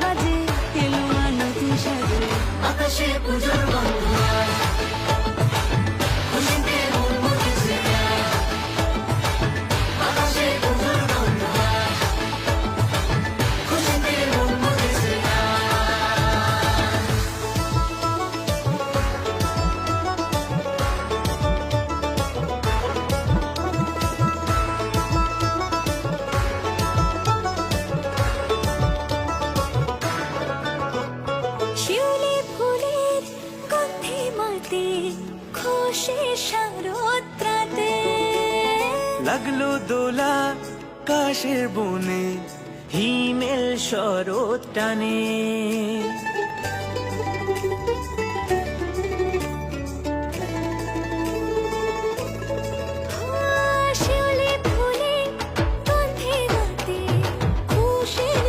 বাজে এলো আনন্দ সাজে আকাশে পুজোর বাংলায় শান্তি খুশি লাগল দোলা কাশের বনে হিমেল শরৎ টানে। শিউলি ফুলে রাতে খুশির